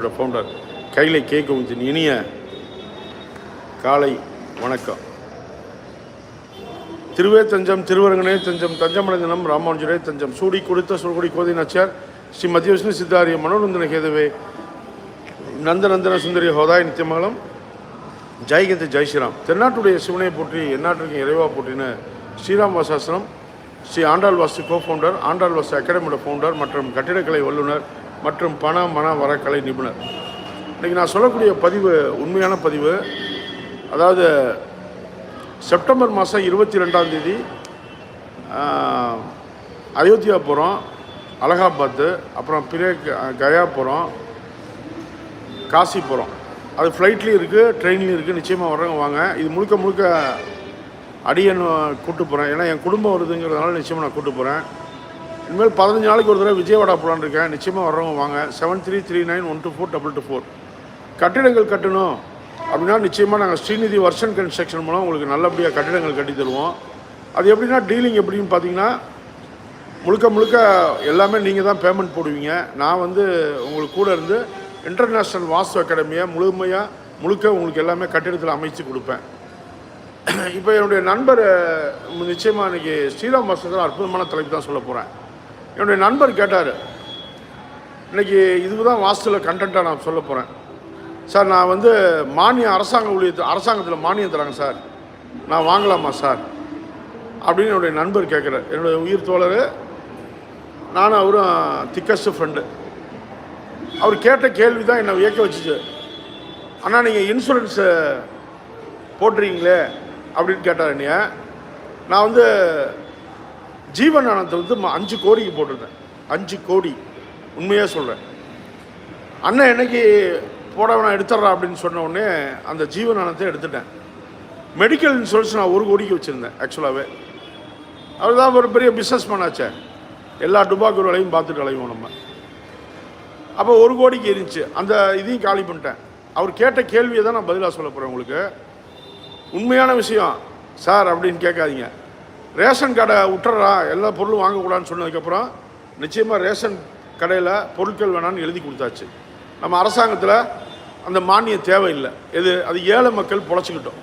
என்னோட ஃபவுண்டர் கைலை கே கோவிந்தின் இனிய காலை வணக்கம். திருவே தஞ்சம் திருவரங்கனே தஞ்சம் தஞ்சமடைந்தனம் ராமானுஜரே தஞ்சம். சூடி கொடுத்த சுடுகுடி கோதை நச்சார் ஸ்ரீ மத்திய விஷ்ணு சித்தாரிய மனோநந்தன கேதவே நந்தநந்தன சுந்தரி ஹோதாய் நித்தியமங்கலம் ஜெயகந்த் ஜெய் ஸ்ரீராம். தென்னாட்டுடைய சிவனை போற்றி எந்நாட்டிற்கு இறைவா போற்றின ஸ்ரீராம் வாசாசனம் ஸ்ரீ ஆண்டாள் வாசு கோ ஃபவுண்டர் ஆண்டாள் வாசு அகாடமியோட ஃபவுண்டர் மற்றும் கட்டிடக்கலை வல்லுநர் மற்றும் பண மன வரக்கலை நிபுணர். இன்றைக்கி நான் சொல்லக்கூடிய பதிவு உண்மையான பதிவு அதாவது செப்டம்பர் மாதம் இருபத்தி ரெண்டாம் தேதி அயோத்தியா போகிறோம் அலகாபாத்து அப்புறம் பிரே கயா போகிறோம் காசி போகிறோம் அது ஃப்ளைட்லேயும் இருக்குது ட்ரெயின்லேயும் இருக்குது நிச்சயமாக வர்றவங்க வாங்க. இது முழுக்க முழுக்க அடியன் கூப்பிட்டு போகிறேன் ஏன்னா என் குடும்பம் வருதுங்கிறதுனால நிச்சயமாக நான் கூப்பிட்டு போகிறேன் இனிமேல் பதினஞ்சு நாளைக்கு ஒரு தடவை விஜயவாடா போலான்னு இருக்கேன். நிச்சயமாக வர்றவங்க வாங்க. Seven three three nine one two four double two four கட்டிடங்கள் கட்டணும். அப்படின்னா நிச்சயமாக நாங்கள் ஸ்ரீநிதி வர்ஷன் கன்ஸ்ட்ரக்ஷன் மூலம் உங்களுக்கு நல்லபடியாக கட்டிடங்கள் கட்டி தருவோம். அது எப்படின்னா டீலிங் எப்படின்னு பார்த்தீங்கன்னா முழுக்க முழுக்க எல்லாமே நீங்கள் தான் பேமெண்ட் போடுவீங்க. நான் வந்து உங்களுக்கு கூட இருந்து இன்டர்நேஷ்னல் வாஸ்து அகாடமியை முழுமையாக முழுக்க உங்களுக்கு எல்லாமே கட்டிடத்தில் அமைச்சு கொடுப்பேன். இப்போ என்னுடைய நண்பர் நிச்சயமாக இன்றைக்கி ஸ்ரீராம் வாசத்தில் அற்புதமான தலைப்பு தான் சொல்ல போகிறேன் என்னுடைய நண்பர் கேட்டார். இன்றைக்கி இதுக்கு தான் வாஸ்துவில் கண்டென்ட்டாக நான் சொல்ல போகிறேன் சார் நான் வந்து மானியம் அரசாங்க ஊழியத்து அரசாங்கத்தில் மானியம் தராங்க சார். நான் வாங்கலாமா சார்? அப்படின்னு என்னுடைய நண்பர் கேட்குறார். என்னுடைய உயிர் தோழர் நானும் அவரும் திக்கஸ்ட் ஃப்ரெண்டு அவர் கேட்ட கேள்வி தான் என்னை வியக்க வச்சுச்சு. அண்ணா நீங்கள் இன்சூரன்ஸு போட்டுறீங்களே? அப்படின்னு கேட்டார் என்னைய. நான் வந்து ஜீவன் வந்து அஞ்சு கோடிக்கு போட்டிருந்தேன். அஞ்சு கோடி. உண்மையாக சொல்கிறேன் அண்ணன் என்னைக்கு போடவனா எடுத்துட்றா அப்படின்னு சொன்ன உடனே அந்த ஜீவன் எடுத்துட்டேன். மெடிக்கல் இன்சூரன்ஸ் நான் ஒரு கோடிக்கு வச்சுருந்தேன் ஆக்சுவலாகவே அவர் தான் ஒரு பெரிய பிஸ்னஸ் மேனாச்சே எல்லா டுபாக்கூர் வேலையும் பார்த்துட்டு அலைவோம் நம்ம. அப்போ ஒரு கோடிக்கு இருந்துச்சு அந்த இதையும் காலி பண்ணிட்டேன். அவர் கேட்ட கேள்வியை தான் நான் பதிலாக சொல்ல போகிறேன் உங்களுக்கு. உண்மையான விஷயம். சார் அப்படின்னு கேட்காதீங்க. ரேஷன் கடை விட்டுறா எல்லா பொருளும் வாங்கக்கூடாதுன்னு சொன்னதுக்கப்புறம் நிச்சயமாக ரேஷன் கடையில் பொருட்கள் வேணான்னு எழுதி கொடுத்தாச்சு. நம்ம அரசாங்கத்தில் அந்த மானியம் தேவையில்லை. எது அது ஏழை மக்கள் பொழைச்சிக்கிட்டோம்.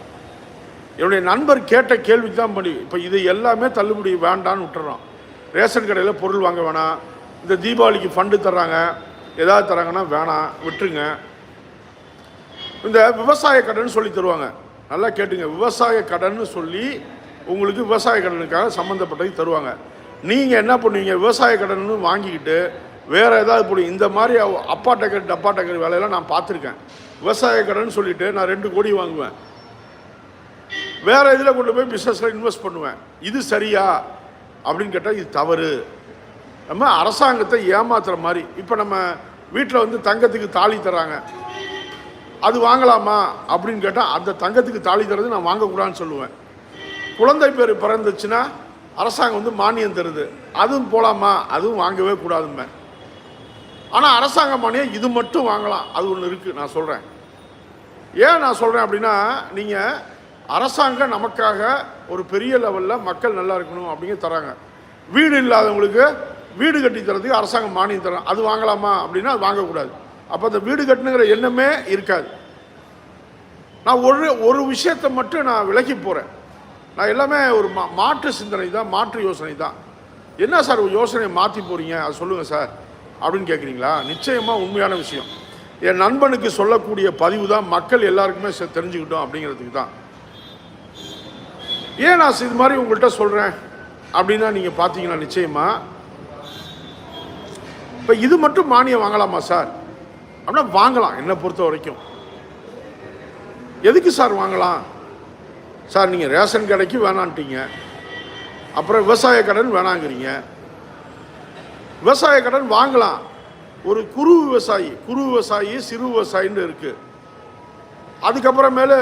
என்னுடைய நண்பர் கேட்ட கேள்விக்கு தான் பண்ணி இப்போ இது எல்லாமே தள்ளுபடி வேண்டான்னு விட்டுறோம் ரேஷன் கடையில் பொருள் வாங்க வேணாம். இந்த தீபாவளிக்கு ஃபண்டு தர்றாங்க. ஏதாவது தராங்கன்னா வேணாம் விட்டுருங்க. இந்த விவசாய கடன் சொல்லி தருவாங்க. நல்லா கேட்டுங்க. விவசாய கடன் சொல்லி உங்களுக்கு விவசாய கடனுக்காக சம்மந்தப்பட்டது தருவாங்க. நீங்கள் என்ன பண்ணுவீங்க? விவசாய கடன் வாங்கிக்கிட்டு வேறு ஏதாவது போடு. இந்த மாதிரி அப்பா டக்கர் டப்பா டக்கர் வேலையெல்லாம் நான் பார்த்துருக்கேன். விவசாய கடன் சொல்லிட்டு நான் ரெண்டு கோடி வாங்குவேன். வேறு இதில் கொண்டு போய் பிஸ்னஸில் இன்வெஸ்ட் பண்ணுவேன். இது சரியா? அப்படின்னு கேட்டால் இது தவறு. நம்ம அரசாங்கத்தை ஏமாத்துகிற மாதிரி. இப்போ நம்ம வீட்டில் வந்து தங்கத்துக்கு தாலி தராங்க அது வாங்கலாமா? அப்படின்னு கேட்டால் அந்த தங்கத்துக்கு தாலி தரது நான் வாங்கக்கூடாதுன்னு சொல்லுவேன். குழந்தை பேர் பிறந்துச்சுன்னா அரசாங்கம் வந்து மானியம் தருது. அதுவும் போகலாமா அதுவும் வாங்கவே கூடாதுமே ஆனால் அரசாங்க மானியம் இது மட்டும் வாங்கலாம். அது ஒன்று இருக்குது நான் சொல்கிறேன் ஏன் நான் சொல்கிறேன் அப்படின்னா நீங்கள் அரசாங்கம் நமக்காக ஒரு பெரிய லெவலில் மக்கள் நல்லா இருக்கணும் அப்படிங்க தராங்க. வீடு இல்லாதவங்களுக்கு வீடு கட்டி தரதுக்கு அரசாங்கம் மானியம் தரலாம் அது வாங்கலாமா அப்படின்னா அது வாங்கக்கூடாது அப்போ அந்த வீடு கட்டணுங்கிற எண்ணமே இருக்காது. நான் ஒரு ஒரு விஷயத்தை மட்டும் நான் விலகி போகிறேன் நான் எல்லாமே ஒரு மா மாற்று சிந்தனை தான் மாற்று யோசனை தான். என்ன சார் ஒரு யோசனையை மாற்றி போகிறீங்க அது சொல்லுங்கள் சார் அப்படின்னு கேட்குறீங்களா நிச்சயமாக உண்மையான விஷயம். என் நண்பனுக்கு சொல்லக்கூடிய பதிவு தான் மக்கள் எல்லாருக்குமே தெரிஞ்சுக்கிட்டோம் அப்படிங்கிறதுக்கு தான். ஏன் நான் இது மாதிரி உங்கள்கிட்ட சொல்கிறேன் அப்படின்னா நீங்கள் பார்த்தீங்கன்னா நிச்சயமாக இப்போ இது மட்டும் மானியம் வாங்கலாமா சார்? அப்படின்னா வாங்கலாம் என்னை பொறுத்த வரைக்கும். எதுக்கு சார் வாங்கலாம்? சார் நீங்கள் ரேஷன் கடைக்கு வேணான்ட்டீங்க. அப்புறம் விவசாய கடன் வேணாங்கிறீங்க. விவசாய கடன் வாங்கலாம். ஒரு குறு விவசாயி குறு விவசாயி சிறு விவசாயின்னு இருக்கு. அதுக்கப்புறமேலு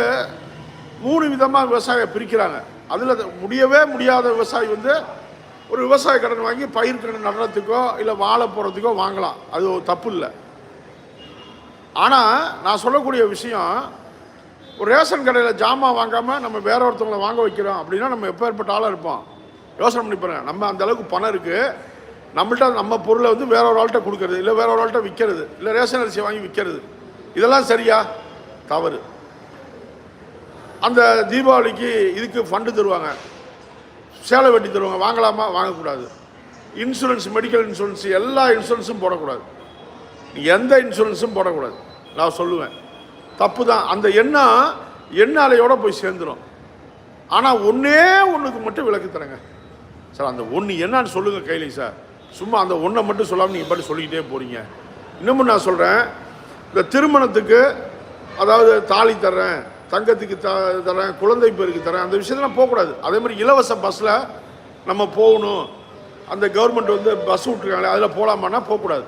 மூணு விதமாக விவசாயம் பிரிக்கிறாங்க. அதில் முடியவே முடியாத விவசாயி வந்து ஒரு விவசாய கடன் வாங்கி பயிர் கடன் நடுறதுக்கோ இல்லை வாழை போகிறதுக்கோ வாங்கலாம். அது ஒரு தப்பு இல்லை. ஆனால் நான் சொல்லக்கூடிய விஷயம் ஒரு ரேஷன் கடையில் ஜாமான் வாங்காமல் நம்ம வேற ஒருத்தவங்களை வாங்க வைக்கிறோம் அப்படின்னா நம்ம எப்பேற்பட்ட ஆளாக இருப்போம். யோசனை பண்ணி பாருங்க. நம்ம அந்த அளவுக்கு பணம் இருக்குது நம்மள்ட்ட நம்ம பொருளை வந்து வேற ஒரு ஆள்கிட்ட கொடுக்கறது இல்லை வேற ஒரு ஆள்கிட்ட விற்கிறது இல்லை ரேஷன் அரிசி வாங்கி விற்கிறது. இதெல்லாம் சரியா? தவறு. அந்த தீபாவளிக்கு இதுக்கு ஃபண்டு தருவாங்க. சேலை வெட்டி தருவாங்க. வாங்கலாமா? வாங்கக்கூடாது. இன்சூரன்ஸ் மெடிக்கல் இன்சூரன்ஸ் எல்லா இன்சூரன்ஸும் போடக்கூடாது. எந்த இன்சூரன்ஸும் போடக்கூடாது. நான் சொல்லுவேன். தப்பு தான் அந்த எண்ணம் எண்ணாலையோடு போய் சேர்ந்துடும் ஆனால் ஒன்றே ஒன்றுக்கு மட்டும் விளக்கு தரேங்க. சார் அந்த ஒன்று என்னன்னு சொல்லுங்கள் கைலி சார். சும்மா அந்த ஒன்றை மட்டும் சொல்லாமல் நீங்கள் பாட்டு சொல்லிக்கிட்டே போகிறீங்க இன்னமும் நான் சொல்கிறேன் இந்த திருமணத்துக்கு அதாவது தாலி தர்றேன் தங்கத்துக்கு த தரேன் குழந்தை பேருக்கு தரேன் அந்த விஷயத்தெல்லாம் போகக்கூடாது. அதே மாதிரி இலவச பஸ்ஸில் நம்ம போகணும். அந்த கவர்மெண்ட் வந்து பஸ் விட்ருக்காங்களே அதில் போகலாமான்னா போகக்கூடாது.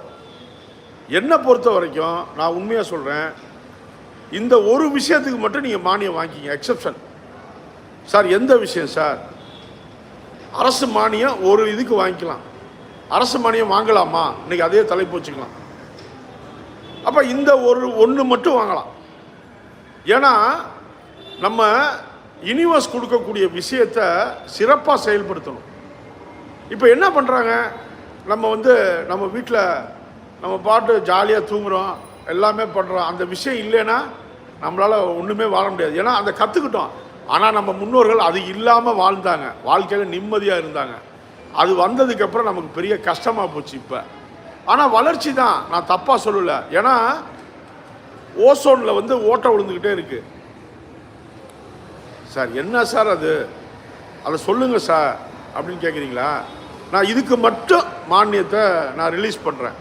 என்னை பொறுத்த வரைக்கும் நான் உண்மையாக சொல்கிறேன் இந்த ஒரு விஷயத்துக்கு மட்டும் நீங்கள் மானியம் வாங்கிக்கிங்க எக்ஸப்ஷன் சார் எந்த விஷயம் சார்? அரசு மானியம் ஒரு இதுக்கு வாங்கிக்கலாம். அரசு மானியம் வாங்கலாமா? இன்னைக்கு அதே தலைப்பு வச்சுக்கலாம். அப்போ இந்த ஒரு ஒன்று மட்டும் வாங்கலாம். ஏன்னா நம்ம யூனிவர்ஸ் கொடுக்கக்கூடிய விஷயத்தை சிறப்பாக செயல்படுத்தணும். இப்போ என்ன பண்ணுறாங்க நம்ம வந்து நம்ம வீட்டில் நம்ம பாட்டு ஜாலியாக தூங்குகிறோம் எல்லாமே பண்ணுறோம் அந்த விஷயம் இல்லைன்னா நம்மளால் ஒன்றுமே வாழ முடியாது. ஏன்னா அந்த கற்றுக்கிட்டோம் ஆனால் நம்ம முன்னோர்கள் அது இல்லாமல் வாழ்ந்தாங்க. வாழ்க்கையில் நிம்மதியாக இருந்தாங்க. அது வந்ததுக்கப்புறம் நமக்கு பெரிய கஷ்டமாக போச்சு இப்போ. ஆனால் வளர்ச்சி தான். நான் தப்பாக சொல்லலை. ஏன்னா ஓசோனில் வந்து ஓட்டை விழுந்துக்கிட்டே இருக்குது சார் என்ன சார் அது? அதை சொல்லுங்கள் சார். அப்படின்னு கேட்குறீங்களா நான் இதுக்கு மட்டும் மானியத்தை நான் ரிலீஸ் பண்ணுறேன்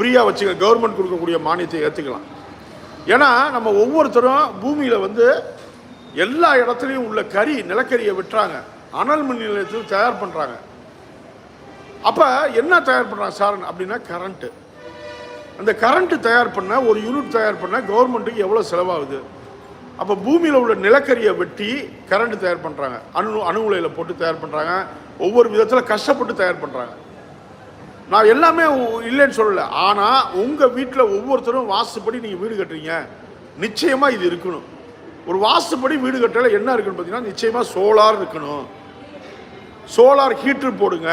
ஃப்ரீயாக வச்சுக்க கவர்மெண்ட் கொடுக்கக்கூடிய மானியத்தை ஏற்றுக்கலாம் ஏன்னா நம்ம ஒவ்வொருத்தரும் பூமியில் வந்து எல்லா இடத்துலையும் உள்ள கறி நிலக்கரியை விட்டுறாங்க அனல் மின் நிலையத்தில் தயார் பண்ணுறாங்க அப்போ என்ன தயார் பண்ணுறாங்க சார் அப்படின்னா கரண்ட்டு அந்த கரண்ட்டு தயார் பண்ண ஒரு யூனிட் தயார் பண்ண கவர்மெண்ட்டுக்கு எவ்வளோ செலவாகுது? அப்போ பூமியில் உள்ள நிலக்கரியை வெட்டி கரண்ட் தயார் பண்ணுறாங்க அணு அணு உலையில் போட்டு தயார் பண்ணுறாங்க ஒவ்வொரு விதத்தில் கஷ்டப்பட்டு தயார் பண்ணுறாங்க நான் எல்லாமே இல்லைன்னு சொல்லலை. ஆனால் உங்கள் வீட்டில் ஒவ்வொருத்தரும் வாஸ்துப்படி நீங்கள் வீடு கட்டுறீங்க. நிச்சயமாக இது இருக்கணும். ஒரு வாஸ்துப்படி வீடு கட்டல என்ன இருக்குன்னு பார்த்தீங்கன்னா நிச்சயமாக சோலார் இருக்கணும். சோலார் ஹீட்ரு போடுங்க.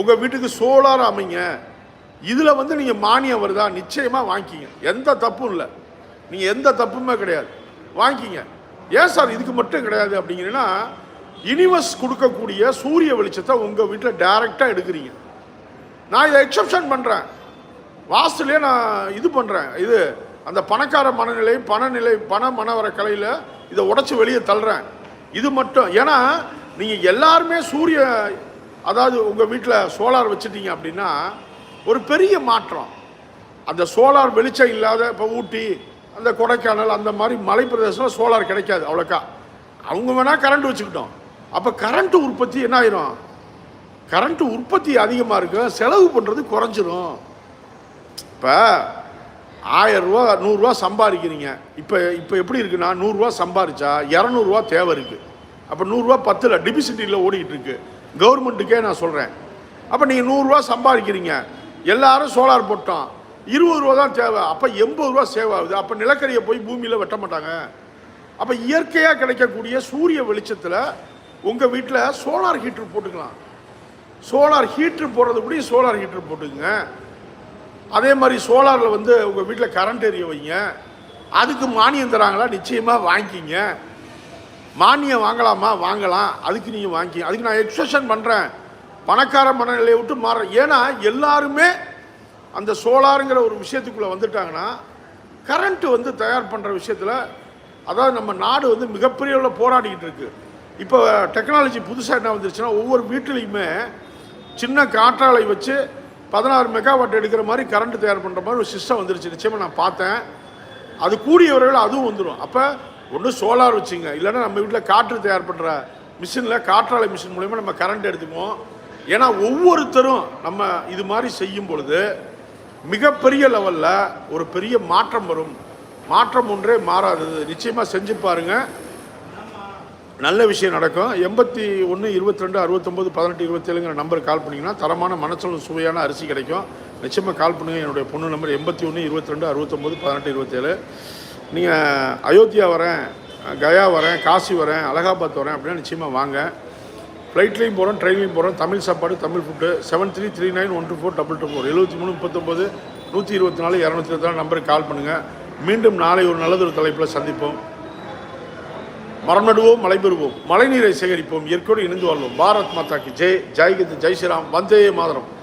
உங்கள் வீட்டுக்கு சோலார் அமைங்க. இதில் வந்து நீங்கள் மானியம் வருதா? நிச்சயமாக வாங்கிக்கிங்க. எந்த தப்பும் இல்லை. நீங்கள் எந்த தப்புமே கிடையாது. வாங்கிக்கிங்க. ஏன் சார் இதுக்கு மட்டும் கிடையாது அப்படிங்கிறீங்கன்னா யூனிவர்ஸ் கொடுக்கக்கூடிய சூரிய வெளிச்சத்தை உங்கள் வீட்டில் டைரெக்டாக எடுக்கிறீங்க. நான் இதை எக்ஸப்ஷன் பண்ணுறேன் வாஸ்துலேயே நான் இது பண்ணுறேன் இது அந்த பணக்கார மனநிலை பணநிலை பண மனவர கலையில் இதை உடச்சி வெளியே தள்ளுறேன். இது மட்டும் ஏன்னா நீங்கள் எல்லாருமே சூரிய அதாவது உங்கள் வீட்டில் சோலார் வச்சுட்டீங்க அப்படின்னா ஒரு பெரிய மாற்றம். அந்த சோலார் வெளிச்சம் இல்லாத இப்போ ஊட்டி அந்த கொடைக்கானல் அந்த மாதிரி மலை பிரதேசத்தில் சோலார் கிடைக்காது அவ்வளோக்கா. அவங்க வேணால் கரண்ட் வச்சுக்கிட்டோம். அப்போ கரண்ட் உற்பத்தி என்ன ஆயிரும்? கரண்ட்டு உற்பத்தி அதிகமாக இருக்கும் செலவு பண்ணுறது குறைஞ்சிரும். இப்போ ஆயரூவா நூறுரூவா சம்பாதிக்கிறீங்க. இப்போ இப்போ எப்படி இருக்குன்னா நூறுரூவா சம்பாரிச்சா இரநூறுவா தேவை இருக்குது அப்போ நூறுரூவா பத்தில் டிபிசிட்டியில் ஓடிக்கிட்டு இருக்கு. கவர்மெண்ட்டுக்கே நான் சொல்கிறேன் அப்போ நீங்கள் நூறுரூவா சம்பாதிக்கிறீங்க. எல்லாரும் சோலார் போட்டோம். இருபது ரூபா தான் தேவை. அப்போ எண்பது ரூபா சேவ் ஆகுது. அப்போ நிலக்கரியை போய் பூமியில் வெட்ட மாட்டாங்க. அப்போ இயற்கையாக கிடைக்கக்கூடிய சூரிய வெளிச்சத்தில் உங்கள் வீட்டில் சோலார் ஹீட்ரு போட்டுக்கலாம். சோலார் ஹீட்ரு போடுறது கூட சோலார் ஹீட்ரு போட்டுக்குங்க. அதே மாதிரி சோலாரில் வந்து உங்கள் வீட்டில் கரண்ட் எரிய வைங்க. அதுக்கு மானியம் தராங்களா? நிச்சயமாக வாங்கிக்கிங்க. மானியம் வாங்கலாமா? வாங்கலாம். அதுக்கு நீங்கள் வாங்கிக்கிங்க அதுக்கு நான் எக்ஸஷன் பண்ணுறேன் பணக்கார மனநிலையை விட்டு மாற ஏன்னா எல்லாருமே அந்த சோலாருங்கிற ஒரு விஷயத்துக்குள்ளே வந்துட்டாங்கன்னா கரண்ட்டு வந்து தயார் பண்ணுற விஷயத்தில் அதாவது நம்ம நாடு வந்து மிகப்பெரிய அளவில் போராடிக்கிட்டு இருக்கு. இப்போ டெக்னாலஜி புதுசாக என்ன வந்துருச்சுன்னா ஒவ்வொரு வீட்டிலையுமே சின்ன காற்றாலை வச்சு பதினாறு மெகாவாட் எடுக்கிற மாதிரி கரண்ட் தயார் பண்ணுற மாதிரி ஒரு சிஸ்டம் வந்துருச்சு. நிச்சயமாக நான் பார்த்தேன். அது கூடிய விரைவில் அதுவும் வந்துடும் அப்போ ஒன்று சோலார் வச்சுங்க. இல்லைன்னா நம்ம வீட்டில் காற்று தயார் பண்ணுற மிஷினில் காற்றாலை மிஷின் மூலயமா நம்ம கரண்ட் எடுத்துக்குவோம். ஏன்னா ஒவ்வொருத்தரும் நம்ம இது மாதிரி செய்யும் பொழுது மிகப்பெரிய லெவலில் ஒரு பெரிய மாற்றம் வரும். மாற்றம் ஒன்றே மாறாதது. நிச்சயமாக செஞ்சு பாருங்கள் நல்ல விஷயம் நடக்கும். எண்பத்தி ஒன்று இருபத்தி ரெண்டு அறுபத்தொம்போது பதினெட்டு இருபத்தேழுங்கிற நம்பருக்கு கால் பண்ணிங்கன்னா தரமான மனசோட சுவையான அரிசி கிடைக்கும். நிச்சயமாக கால் பண்ணுங்கள் என்னுடைய பொண்ணு நம்பர் எண்பத்தி ஒன்று இருபத்தி ரெண்டு அறுபத்தொம்போது பதினெட்டு இருபத்தேழு. நீங்கள் அயோத்தியா வரேன் கயா வரேன் காசி வரேன் அலகாபாத் வரேன் அப்படின்னா நிச்சயமாக வாங்க. ஃப்ளைட்லேயும் போகிறோம் ட்ரெயின்லையும் போகிறோம் தமிழ் சாப்பாடு Tamil food seven three three nine one two four double two four எழுபத்தி மூணு முப்பத்தொம்போது நூற்றி இருபத்தி நாலு இரநூத்தி இருபத்தி நாலு நம்பருக்கு கால் பண்ணுங்கள் மீண்டும் நாளை ஒரு நல்லதொரு தலைப்பில் சந்திப்போம். மரம் நடுவோம் மழை பெறுவோம் மழைநீரை சேகரிப்போம். இயற்கையோடு இணைந்து வாழ்வோம். பாரத் மாதாக்கு ஜெய். ஜெய்கிந்த் ஜெய் ஸ்ரீராம் வந்தே மாதரம்.